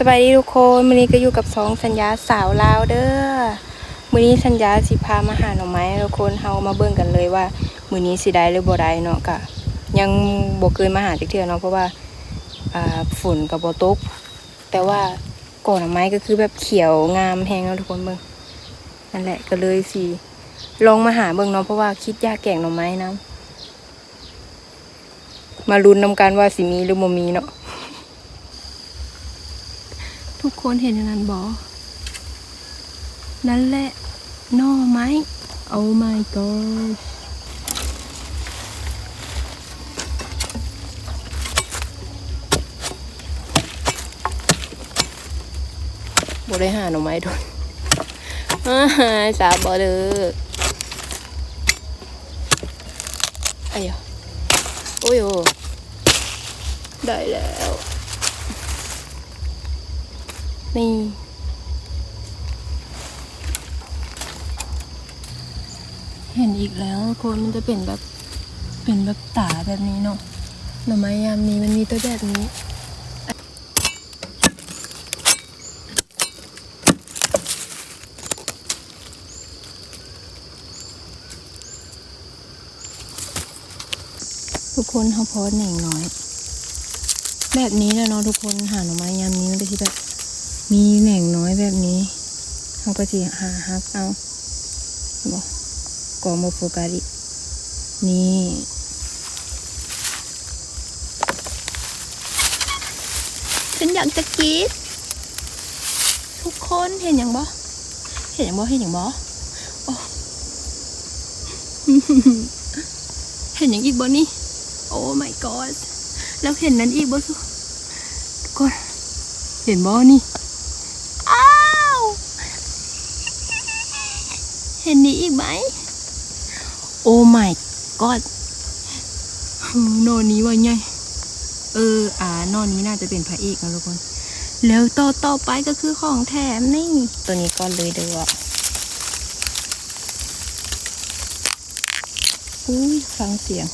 สบายดีทุกคนมื้อนี้ก็อยู่กับสองสัญญาสาวลาวเด้อมื้อนี้สัญญาสิพามาหาหน่อไม้ทุกคนเฮามาเบิ่งกันเลยว่ามื้อนี้สิได้หรือบ่ได้เนาะก็ยังบ่เคยมาหาจักเทื่อเนาะเพราะว่าอ่าฝนก็บ่ตก แต่ว่าก่อนหน่อไม้ก็คือแบบเขียวงามแฮงเนาะทุกคนเบิ่งนั่นแหละก็เลยสิลองมาหาเบิ่งเนาะเพราะว่าคิดยากแก่งหน่อไม้นํมาลุ้นนำกันว่าสิมีหรือบ่มีเนาะ ทุกคนเห็นอันนั้นบอนั่นแหละนอไม้ Oh my god บได้หาหน่อไม้โดนอ่าสาบอเด้อไอ้ยโอ้ยได้แล้ว นี่เห็นอีกแล้วคนมันจะเป็นแบบเป็นแบบตาแบบนี้เนาะหน่อไม้ยามนี้มันมีตัวแบบนี้ทุกคนเขาโพสต์หนึ่งน้อย แบบนี้แหละเนาะทุกคนหาหน่อไม้ยามนี้มันจะที่แบบ มีแหน่งน้อยแบบนี้เขาก็จะหาฮักเอาบอกกอโมโฟการินี่ฉันอยากจะกรีดทุกคนเห็นอย่างบ่เห็นอย่างบ่เห็นอย่างบ่โอ้เห็นอย่างอีกบ่นี่โอ้ my god แล้วเห็นนั้นอีกบ่สุทุกคนเห็นบ่นี่ อ้าว เห็นนี้อีกไหม โอ้ my god หืมโนนี้ว่าไง เออ อ่านอนนี้น่าจะเป็นพระเอกนะทุกคน แล้วต่อต่อไปก็คือของแถมนี่ ตัวนี้ก่อนเลยเด้ออุ้ยฟังเสียง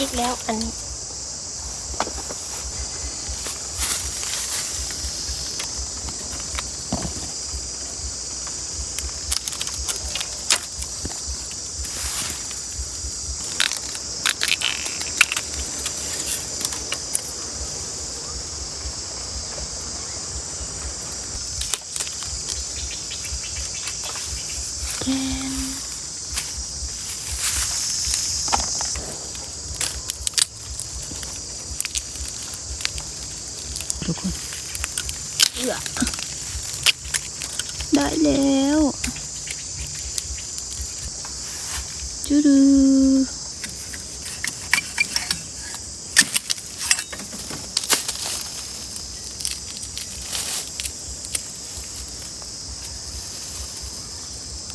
อีกแล้วอันนี้ ทุกคนเอือได้แล้วจูดู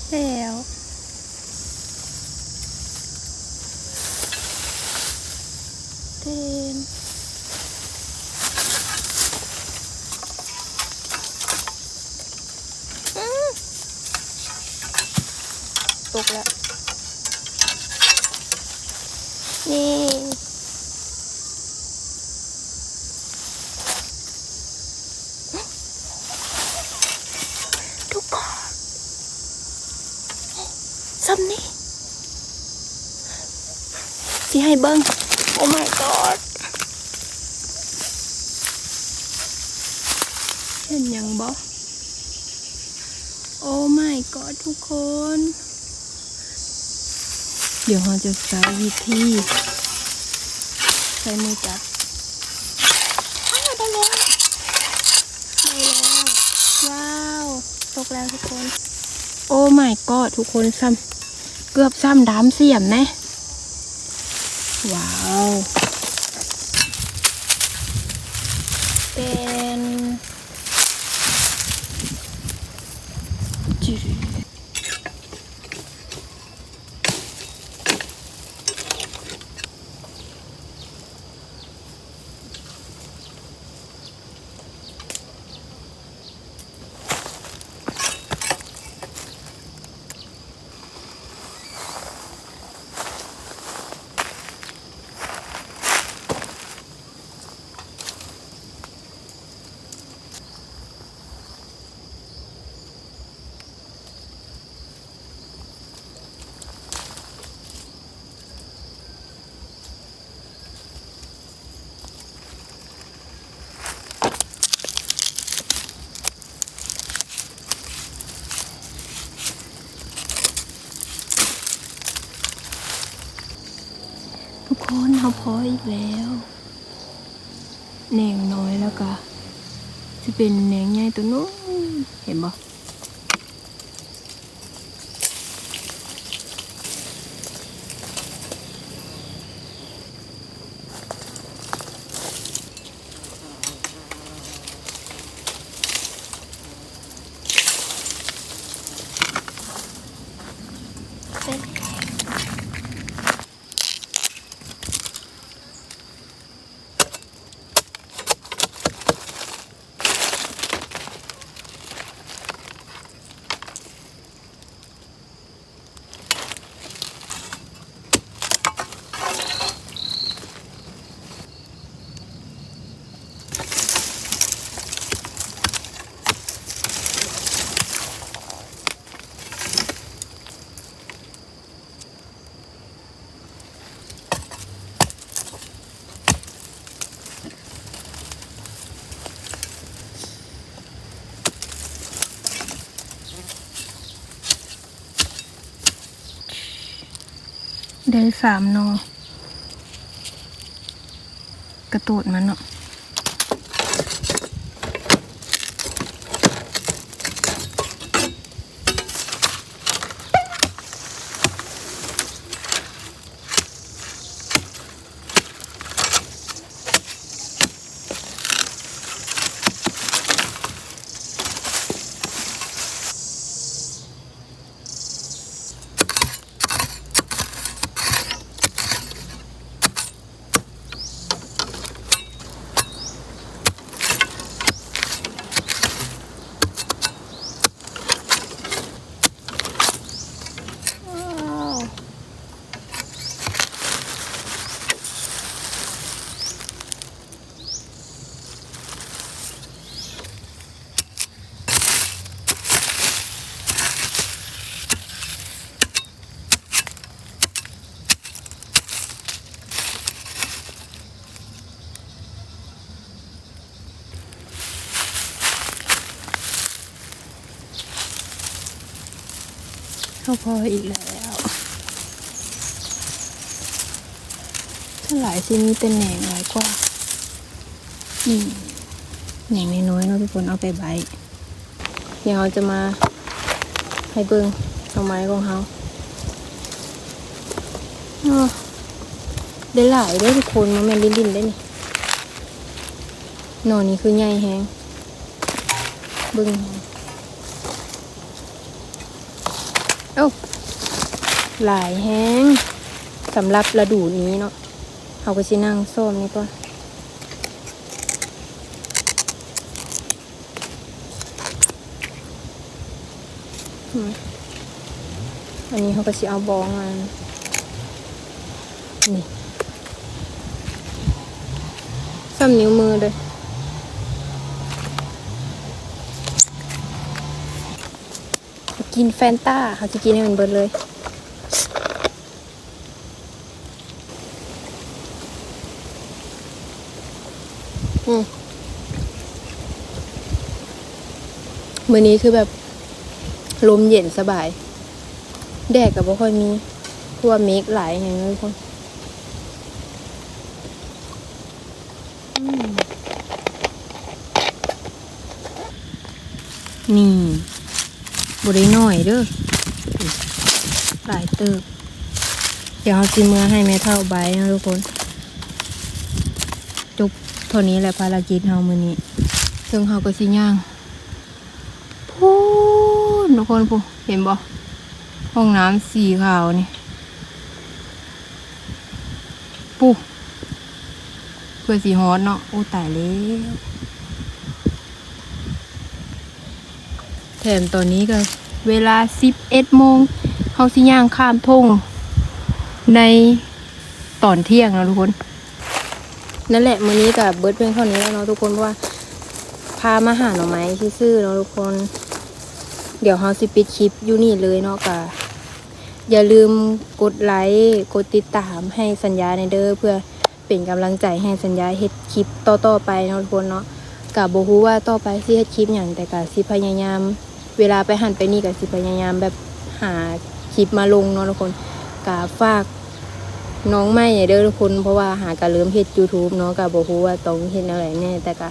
แล้วเต็ม ตกแล้ว นี่ ทุกคนซ้ำนี่สิให้เบิ้งโอ้ my god เห็นยังบ่โอ้ my god ทุกคน เดี๋ยวเราจะใช้วิธีใช้มือจับได้แล้วได้แล้วว้าว ตกแล้วทุกคน โอ้ my god ทุกคนซ้ำ เกือบซ้ำดามเสียมนะ ว้าวเป็น ทุกคนเขาพ ออีกแล้วแหนงน้อยแล้วก็จะเป็นแหนงใหญ่ตัวนู้นเห็นบ่ ได้สามนอกระตูดมันเนาะ พออีกแล้วถ้าหลายที่มีเป็นแหนงหลายกว่านี่แหนงน้อยๆเนาะทุกคนเอาไปใบเดี๋ยวเราจะมาให้เบิ่งเอาไม้ของเขาได้หลายเด้วยทุกคนมันแม่นลิ้นๆได้นี่หนอนนี้คือใหญ่แฮงเบิ่ง เอ้าหลายแฮงสำหรับฤดูนี้เนาะเขาก็สินั่งส้มนี่ก่อนอันนี้เขาก็สิเอาบองมานี่ซ้ำนิ้วมือเลย กินแฟนต้าเขาจะกินให้มันเบิดเลย อืมมือนี้คือแบบลมเย็นสบาย แดดกับบ่ค่อยมีเพราะว่าเมฆหลายอย่างเลยทุกคนนี่ บได้น้อยเด้อหลายเติบ เดี๋ยวเอาซีเมือให้แม่เท่าใบนะทุกคน จบเท่านี้แหละภารกิจเฮามือนี้ ซึ่งเฮาก็สิย่างพูนทุกคนผู้เห็นบ่ห้องน้ำสีขาวนี่ปูเพื่อสีฮอตเนาะโอ้ตายแล้ว ถมตอนนี้ก็เวลา11โมงเฮาสิย่างข้ามทงในตอนเที่ยงนะทุกคน นั่นแหละมื้อนี้กับเบิร์ดเพียงเท่านี้แล้วเนาะทุกคนเพราะว่า พามาหาหน่อไม้ที่ซื้อๆเนาะทุกคน เดี๋ยวเฮาสิปิดคลิปอยู่นี่เลยเนาะกะอย่าลืมกดไลค์กดติดตามให้สัญญาในเด้อเพื่อเป็นกำลังใจให้สัญญาเฮ็ดคลิปต่อๆไปเนาะทุกคนเนาะกะบ่ฮู้ว่าต่อไปสิเฮ็ดคลิปหยังแต่กะสิพยายาม เวลาไปหันไปนี่กะสิพยายามแบบหาคลิปมาลงเนาะทุกคนกะฝากน้องไม่เด้อทุกคนเพราะว่าหากะเริ่มเฮ็ด YouTube เนาะกะบ่ฮู้ว่าต้องเฮ็ดอะไรแน่แต่กะ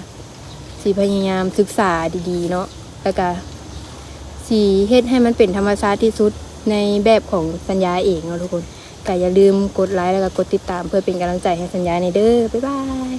สิพยายามศึกษาดีๆ เนาะแล้วก็สิเฮ็ดให้มันเป็นธรรมชาติที่สุดในแบบของสัญญาเองเนาะทุกคนก็อย่าลืมกดไลค์แล้วก็กดติดตามเพื่อเป็นกำลังใจให้สัญญาในเด้อบ๊ายบาย